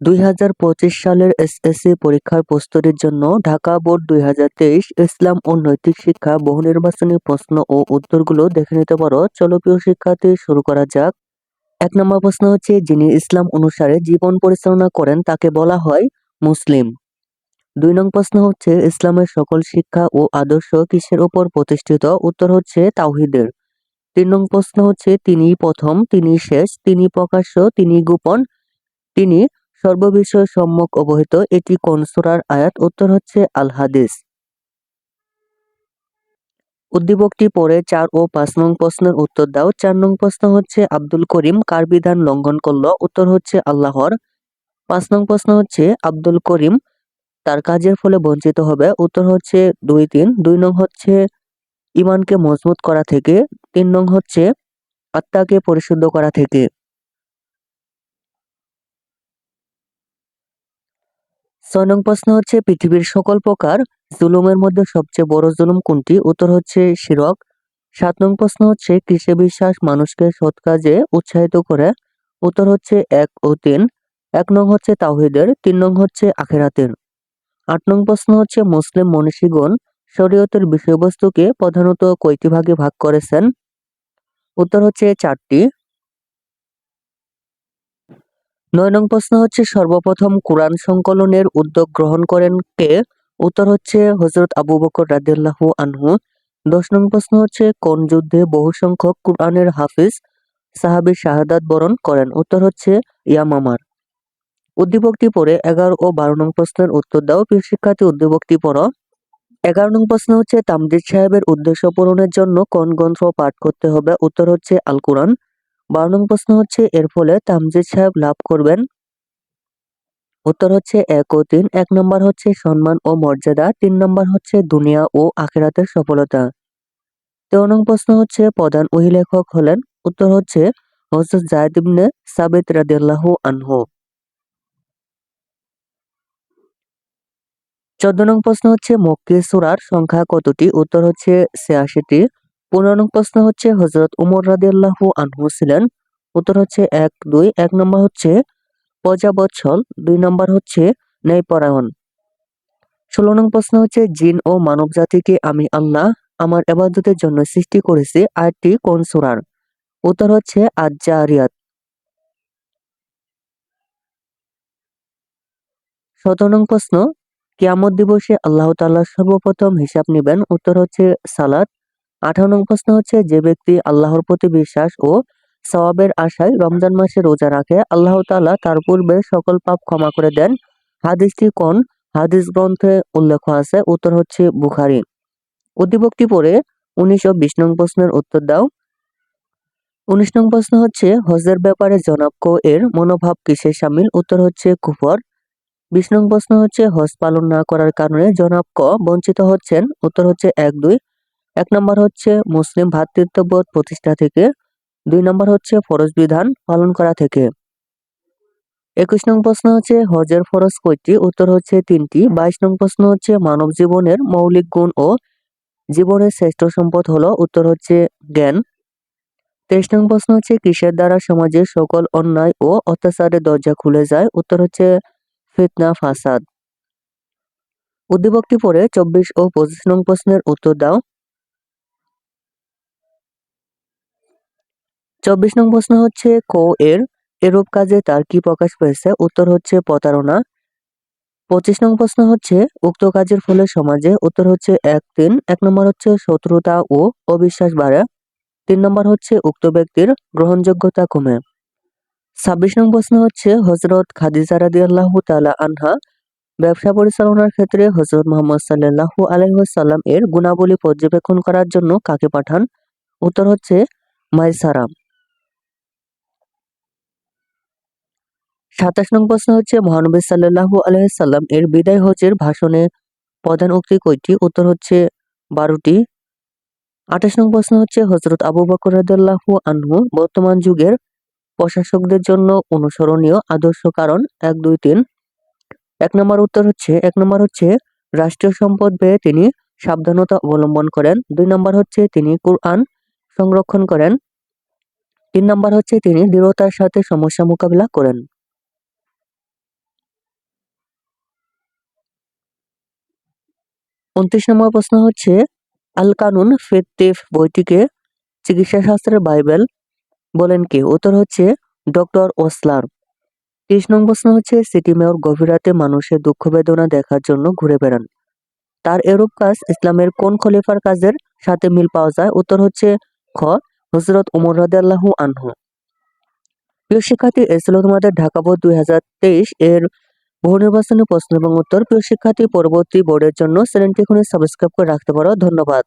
দুই হাজার পঁচিশ সালের এসএসসি পরীক্ষার প্রস্তুতির জন্য ঢাকা বোর্ড দুই হাজার তেইশ ইসলাম ও নৈতিক শিক্ষা বহু নির্বাচনী প্রশ্ন ও উত্তরগুলো দেখে নিতে পারো। চলো প্রিয় শিক্ষার্থী, শুরু করা যাক। এক নম্বর প্রশ্ন হচ্ছে, যিনি ইসলাম অনুসারে জীবন পরিচালনা করেন তাকে বলা হয় মুসলিম। দুই নং প্রশ্ন হচ্ছে, ইসলামের সকল শিক্ষা ও আদর্শ কিসের উপর প্রতিষ্ঠিত? উত্তর হচ্ছে, তাওহিদের। তিন নং প্রশ্ন হচ্ছে তিনি প্রথম তিনি শেষ তিনি প্রকাশ্য তিনি গোপন তিনি সর্ববিষয় সম্যক অবহিত। এটি কোন সূরার আয়াত? উত্তর হচ্ছে আল হাদিস উদ্দীপকটি পরে চার ও পাঁচ নং প্রশ্নের উত্তর দাও। চার নং প্রশ্ন হচ্ছে আব্দুল করিম, কার বিধান লঙ্ঘন করল? উত্তর হচ্ছে আল্লাহর। পাঁচ নং প্রশ্ন হচ্ছে আব্দুল করিম, তার কাজের ফলে বঞ্চিত হবে। উত্তর হচ্ছে দুই তিন। দুই নং হচ্ছে ইমানকে মজবুত করা থেকে। তিন নং হচ্ছে আত্মাকে পরিশুদ্ধ করা থেকে। ছয় নং প্রশ্ন হচ্ছে, পৃথিবীর সকল প্রকার জুলুমের মধ্যে সবচেয়ে বড় জুলুম কোনটি? উত্তর হচ্ছে, শিরক। সাত নং প্রশ্ন হচ্ছে কৃষি বিশ্বাস মানুষকে সৎ কাজে উৎসাহিত করে? উত্তর হচ্ছে, এক ও তিন। এক নং হচ্ছে তাহিদের তিন নং হচ্ছে, আখেরাতের। আট নং প্রশ্ন হচ্ছে, মুসলিম মনীষীগণ শরীয়তের বিষয়বস্তুকে প্রধানত কয়টি ভাগে ভাগ করেছেন? উত্তর হচ্ছে, চারটি। নয় নং প্রশ্ন হচ্ছে, সর্বপ্রথম কোরআন সংকলনের উদ্যোগ গ্রহণ করেন কে? উত্তর হচ্ছে হজরত আবু বকর রাদিয়াল্লাহু আনহু। দশ নং প্রশ্ন হচ্ছে, কোন যুদ্ধে বহু সংখ্যক কোরআনের হাফিজ সাহাবি শাহাদাত বরণ করেন? উত্তর হচ্ছে, ইয়ামামার। উদ্দীপকটি পড়ে এগারো ও বারো নং প্রশ্নের উত্তর দাও। প্রিয় শিক্ষার্থী, উদ্দীপকটি পড়ো। এগারো নং প্রশ্ন হচ্ছে, তামজিদ সাহেবের উদ্দেশ্য পূরণের জন্য কোন গ্রন্থ পাঠ করতে হবে? উত্তর হচ্ছে আল কোরআন বারো নং প্রশ্ন হচ্ছে, এর ফলে তামজিদ সাহেব লাভ করবেন। উত্তর হচ্ছে এক ও তিন। এক নম্বর হচ্ছে সম্মান ও মর্যাদা। তিন নম্বর হচ্ছে দুনিয়া ও আখেরাতের সফলতা। তেরো নং প্রশ্ন হচ্ছে, প্রধান ওহি লেখক হলেন। উত্তর হচ্ছে হজরত জায়দ ইবনে সাবিত রাদিয়াল্লাহু আনহু। চোদ্দ নং প্রশ্ন হচ্ছে মক্কি সুরার সংখ্যা কতটি? উত্তর হচ্ছে ছিয়াশিটি। পনেরো নং প্রশ্ন হচ্ছে হজরত উমর রাদিয়াল্লাহু আনহু ছিলেন। উত্তর হচ্ছে এক, দুই, এক নম্বর হচ্ছে প্রজাবৎসল, দুই নম্বর হচ্ছে ন্যায়পরায়ণ। ষোলো নং প্রশ্ন হচ্ছে, জিন ও মানব জাতিকে আমি আল্লাহ আমার এবাদতের জন্য সৃষ্টি করেছি আয়াতটি কোন সুরার? উত্তর হচ্ছে আজ্জারিয়াত। সতেরো নং প্রশ্ন, কিয়ামত দিবসে আল্লাহ তাল্লাহ সর্বপ্রথম হিসাব নেবেন। উত্তর হচ্ছে সালাত। আঠারো নং প্রশ্ন হচ্ছে, যে ব্যক্তি আল্লাহর প্রতি বিশ্বাস ও সওয়াবের আশায় রমজান মাসে রোজা রাখে, আল্লাহ তাআলা তার পূর্বে সকল পাপ ক্ষমা করে দেন। হাদিসটি কোন? হাদিস গ্রন্থে উল্লেখ আছে, উত্তর হচ্ছে বুখারি। উদ্দীপকটি পড়ে উনিশ ও বিশ নং প্রশ্নের উত্তর দাও। উনিশ নং প্রশ্ন হচ্ছে হজের ব্যাপারে জনাব কো এর মনোভাব কিসের সামিল? উত্তর হচ্ছে কুফর। বিশ নং প্রশ্ন হচ্ছে, হজ পালন না করার কারণে জনাব ক বঞ্চিত হচ্ছেন? উত্তর হচ্ছে এক দুই। এক নম্বর হচ্ছে মুসলিম ভ্রাতৃত্ববোধ প্রতিষ্ঠা থেকে। দুই নম্বর হচ্ছে ফরজ বিধান পালন করা থেকে। একুশ নং প্রশ্ন হচ্ছে, হজের ফরজ কয়টি? উত্তর হচ্ছে তিনটি। বাইশ নং প্রশ্ন হচ্ছে, মানব জীবনের মৌলিক গুণ ও জীবনের শ্রেষ্ঠ সম্পদ হলো। উত্তর হচ্ছে, জ্ঞান। তেইশ নং প্রশ্ন হচ্ছে, কিসের দ্বারা সমাজের সকল অন্যায় ও অত্যাচারের দরজা খুলে যায়? উত্তর হচ্ছে, ফিতনা, ফাসাদ। উদ্দীপকটি পড়ে চব্বিশ ও পঁচিশ নং প্রশ্নের উত্তর দাও। চব্বিশ নং প্রশ্ন হচ্ছে, কো এর এরূপ কাজে তার কি প্রকাশ পেয়েছে? উত্তর হচ্ছে, প্রতারণা। পঁচিশ নং প্রশ্ন হচ্ছে, উক্ত কাজের ফলে সমাজে উত্তর হচ্ছে, এক তিন, এক নম্বর হচ্ছে শত্রুতা ও অবিশ্বাস বাড়ে। তিন নম্বর হচ্ছে, উক্ত ব্যক্তির গ্রহণযোগ্যতা কমে। ছাব্বিশ নং প্রশ্ন হচ্ছে হজরত খাদিজা রাদি আল্লাহ তালা আনহা ব্যবসা পরিচালনার ক্ষেত্রে হজরত মোহাম্মদ সাল্লাহু আলহাম এর গুণাবলী পর্যবেক্ষণ করার জন্য কাকে পাঠান? উত্তর হচ্ছে, মাইসারাম। সাতাশ নং প্রশ্ন হচ্ছে মহানবী সাল্লাহু আলহাম এর বিদায় হজের ভাষণে প্রধান উক্তি কয়টি? উত্তর হচ্ছে বারোটি। আঠাশ নং প্রশ্ন হচ্ছে হজরত আবু বকর রাদিয়াল্লাহু আনহু বর্তমান যুগের প্রশাসকদের জন্য অনুসরণীয় আদর্শ কারণ এক, দুই, তিন। এক নম্বর উত্তর হচ্ছে, এক নম্বর হচ্ছে রাষ্ট্রীয় সম্পদ ব্যয়ে তিনি সাবধানতা অবলম্বন করেন। দুই নম্বর হচ্ছে তিনি কোরআন সংরক্ষণ করেন। তিন নম্বর হচ্ছে তিনি দৃঢ়তার সাথে সমস্যা মোকাবিলা করেন। উনত্রিশ নম্বর প্রশ্ন হচ্ছে আল কানুন ফেত্তিফ বইটিকে চিকিৎসা শাস্ত্রের বাইবেল বলেন কে? উত্তর হচ্ছে, ডক্টর ওসলার তিরিশ নং প্রশ্ন হচ্ছে, সিটি মেয়র গভীর রাতে মানুষের দুঃখ বেদনা দেখার জন্য ঘুরে বেড়ান। তার এরূপ কাজ ইসলামের কোন খলিফার কাজের সাথে মিল পাওয়া যায়? উত্তর হচ্ছে, খ হজরত উমর রাদিয়াল্লাহু আনহু। প্রিয় শিক্ষার্থী এ ছিল তোমাদের ঢাকা দুই হাজার তেইশ এর বহু নির্বাচনী প্রশ্ন এবং উত্তর প্রিয় শিক্ষার্থী পরবর্তী বোর্ডের জন্য চ্যানেলটি এখনই সাবস্ক্রাইব করে রাখতে পারো। ধন্যবাদ।